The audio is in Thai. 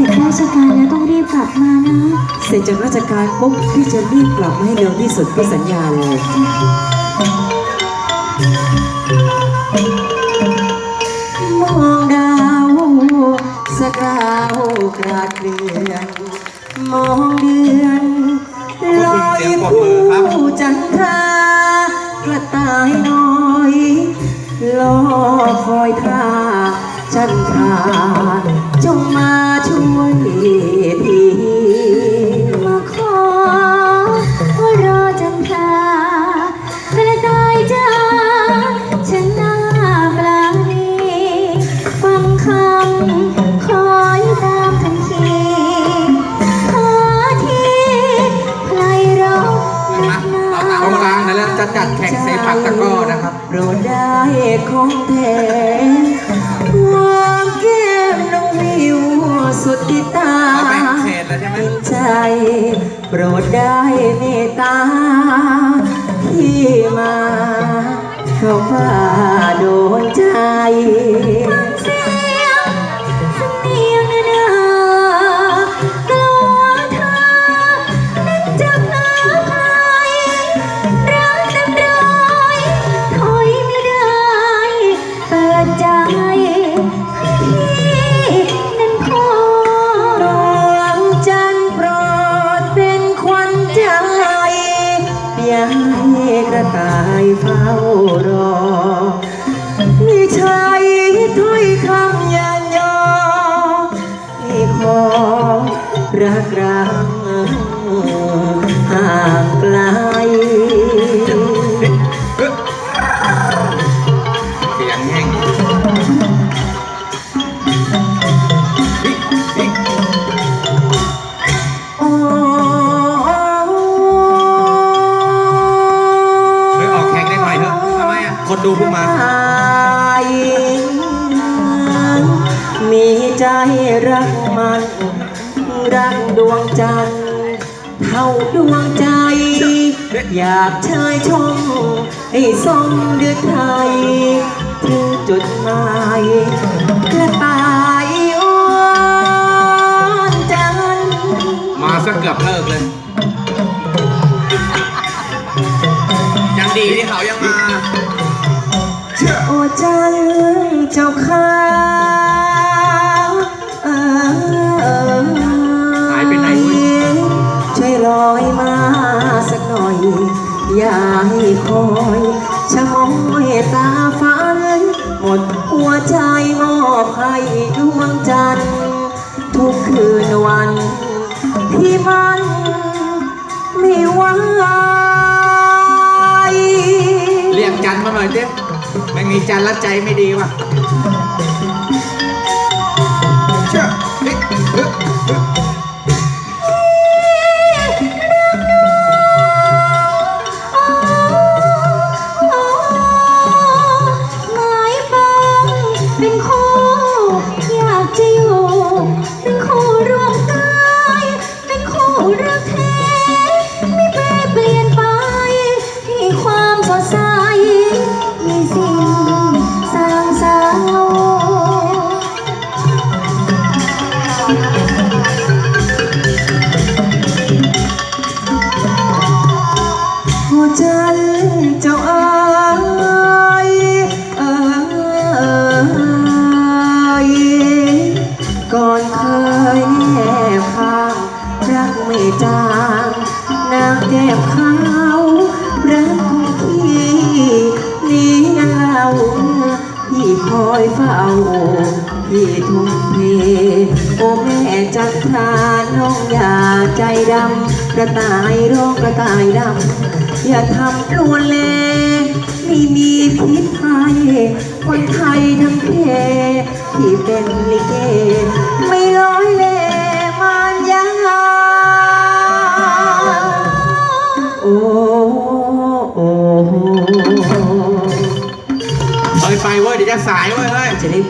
ร็จราชการแล้วต้องรีบกลับมานะเสร็จจากราชการปุ๊บพี่จะรีบกลับมาให้เร็วที่สุดพี่สัญญาเลยมองดาวสกาวกราดเกลือนมองเดือนลอยผู้จันทรากระต่ายน้อย รอคอยท่า จันทราจงมาช่วยทีมาขอว่ารอจันทรากระตายจ้าฉันหน้าปลาณีฟังคำคอยตามทันทีหาทีใครรอนักหนาตรงกลางนั่นแหละจะจัดแข่งเซปักตะกร้อนะครับ โปรดได้ของแท้ วางแก้มน้องวิวสุดที่ตาเอาแบ่งเขตแล้วใช่ไหม ใจ โปรดได้เมตตาที่มา เข้าป่าโดย กระต่ายเฝ้ารอนี่ใช้ถ้อยคำยันยอที่ของรักรังห่างไกลเสียงแห้ง ดูเพิ่งมามีใจรักมัน รักดวงจันทร์เท่าดวงใจ อยากชายชมให้สมเดือดไทยถึงจุดหมายกระต่า จันเจ้าข้าเอ่ยหายไปไหนเว้ย ช่วยลอยมาสักหน่อย อย่าให้คอยชะมอยตาฝัน หมดหัวใจมอบให้ดวงจันทร์ทุกคืนวัน ที่มันไม่ไหว เรียกจันมาหน่อยเจ๊ไมีจันล้วใจไม่ดีว่ะ อนเคยแอบข้างรักไม่จางนางแก้มขาวรักของพี่นี้งั้นเราพี่คอยเฝ้าพี่ทุ่มเทโอ้แม่จันทราน้องอย่าใจดำกระต่ายร้องกระต่ายดำอย่าทำลวนเลไม่มีพิษภัย คนไทยทั้งเพที่เป็นลิเก ไม่ร้อยเล่มานยาโอ้โอ้เฮ้ยไปเว้ยเดี๋ยวจะสายเว้ยเฮ้ย จะได้